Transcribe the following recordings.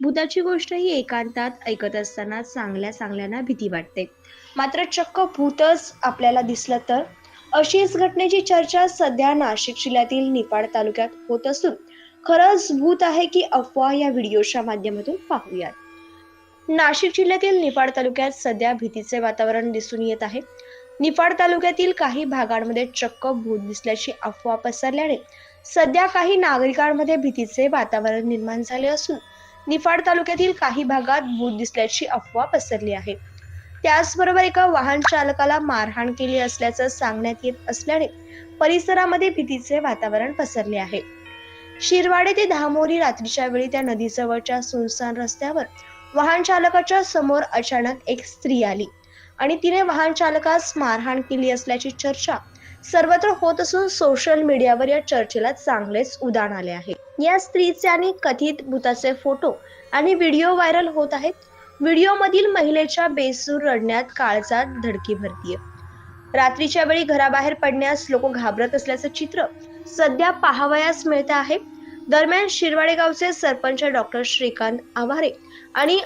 भूताची गोष्ट ही एकांतात ऐकत असताना चांगल्या चांगल्यांना भीती वाटते. मात्र चक्क भूतच आपल्याला दिसलं तर? अशीच घटनेची चर्चा सध्या नाशिक जिल्ह्यातील निफाड तालुक्यात होत असून खरंच भूत आहे की अफवा या व्हिडिओच्या माध्यमातून पाहूयात. नाशिक जिल्ह्यातील निफाड तालुक्यात सध्या भीतीचे वातावरण दिसून येत आहे. निफाड तालुक्यातील काही भागांमध्ये चक्क भूत दिसल्याची अफवा पसरल्याने सध्या काही नागरिकांमध्ये भीतीचे वातावरण निर्माण झाले असून निफाड तालुक्यातील काही भागात भूत दिसल्याची अफवा पसरली आहे. त्याचबरोबर एका वाहन चालकाला मारहाण केली असल्याचं सांगण्यात येत असल्याने परिसरामध्ये भीतीचे वातावरण पसरले आहे. शिरवाडे ते धामोरी रात्रीच्या वेळी त्या नदीजवळच्या सुनसान रस्त्यावर वाहन चालकाच्या समोर अचानक एक स्त्री आली आणि तिने वाहन चालकास मारहाण केली असल्याची चर्चा सर्वत्र होत असून सोशल मीडियावर या चर्चेला चांगलेच उदाहरण आले आहे. या स्त्रीचे आणि कथित भूताचे फोटो आणि व्हिडिओ व्हायरल होत आहेत. व्हिडिओमधील महिलेच्या बेसूर रडण्यात काळजात धडकी भरतीये. रात्रीच्या वेळी घराबाहेर पडण्यास लोक घाबरत असल्याचं चित्र सध्या पाहावयास मिळत आहे. दरम्यान शिरवाडे गावचे सरपंच डॉक्टर श्रीकांत आवारे आणि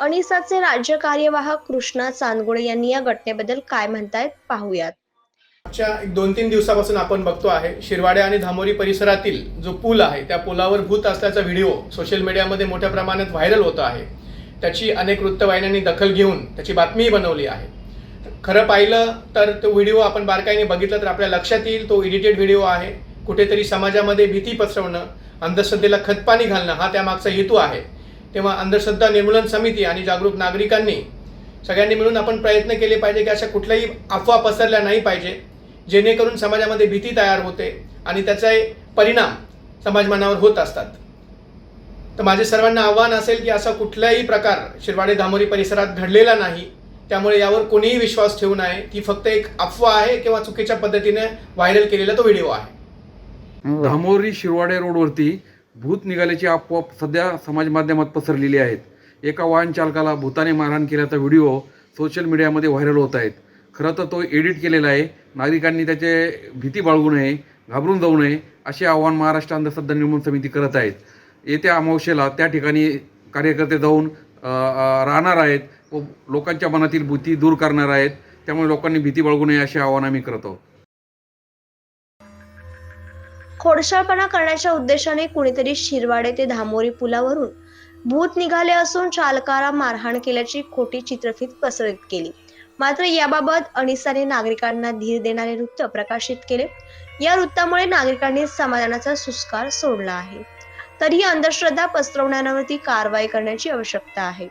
अनिसाचे राज्य कार्यवाहक कृष्णा चांदगुडे यांनी या घटनेबद्दल काय म्हणतायत पाहूयात. मागच्या एक दोन तीन दिवसापासून आपण बघतो आहे शिरवाडे आणि धामोरी परिसरातील जो पूल आहे त्या पुलावर भूत असल्याचा व्हिडिओ सोशल मीडियामध्ये मोठ्या प्रमाणात व्हायरल होतो आहे. त्याची अनेक वृत्तवाहिन्यांनी दखल घेऊन त्याची बातमीही बनवली आहे. खरं पाहिलं तर तो व्हिडिओ आपण बारकाईने बघितला तर आपल्या लक्षात येईल तो एडिटेड व्हिडिओ आहे. कुठेतरी समाजामध्ये भीती पसरवणं अंधश्रद्धेला खतपाणी घालणं हा त्यामागचा हेतू आहे. तेव्हा अंधश्रद्धा निर्मूलन समिती आणि जागरूक नागरिकांनी सगळ्यांनी मिळून आपण प्रयत्न केले पाहिजे की अशा कुठल्याही अफवा पसरल्या नाही पाहिजे. जेणेकरून समाजामध्ये भीती तयार होते आणि त्याचे परिणाम समाजमानावर होत असतात. तर माझे सर्वांना आव्हान असेल की असा कुठलाही प्रकार शिरवाडे धामोरी परिसरात घडलेला नाही त्यामुळे यावर कोणीही विश्वास ठेवू नये. ती फक्त एक अफवा आहे किंवा चुकीच्या पद्धतीने व्हायरल केलेला तो व्हिडिओ आहे. धामोरी शिरवाडे रोडवरती भूत निघाल्याची अफवा सध्या समाज माध्यमात पसरलेली आहेत. एका वाहन चालकाला भूताने मारहाण केल्याचा व्हिडिओ सोशल मीडियामध्ये व्हायरल होत आहेत. खरं तर तो एडिट केलेला आहे. नागरिकांनी त्याचे भीती बाळगू नये घाबरून जाऊ नये असे आव्हान महाराष्ट्र अंधश्रद्धा निर्मूलन समिती करत आहेत. येत्या अमावस्येला त्या ठिकाणी कार्यकर्ते जाऊन राहणार आहेत व लोकांच्या मनातील भीती दूर करणार आहेत. त्यामुळे लोकांनी भीती बाळगू नये असे आव्हान आम्ही करत. आहोत खोडशाळपणा करण्याच्या उद्देशाने कुणीतरी शिरवाडे ते धामोरी पुलावरून भूत निघाले असून चालकाला मारहाण केल्याची खोटी चित्रफित पसरत केली मात्र याबाबत अनिसाने नागरिकांना धीर देणारे वृत्त प्रकाशित केले. या वृत्तामुळे नागरिकांनी समाधानाचा सुस्कार सोडला आहे. तरीही अंधश्रद्धा पसरवणाऱ्यांवरती कारवाई करण्याची आवश्यकता आहे.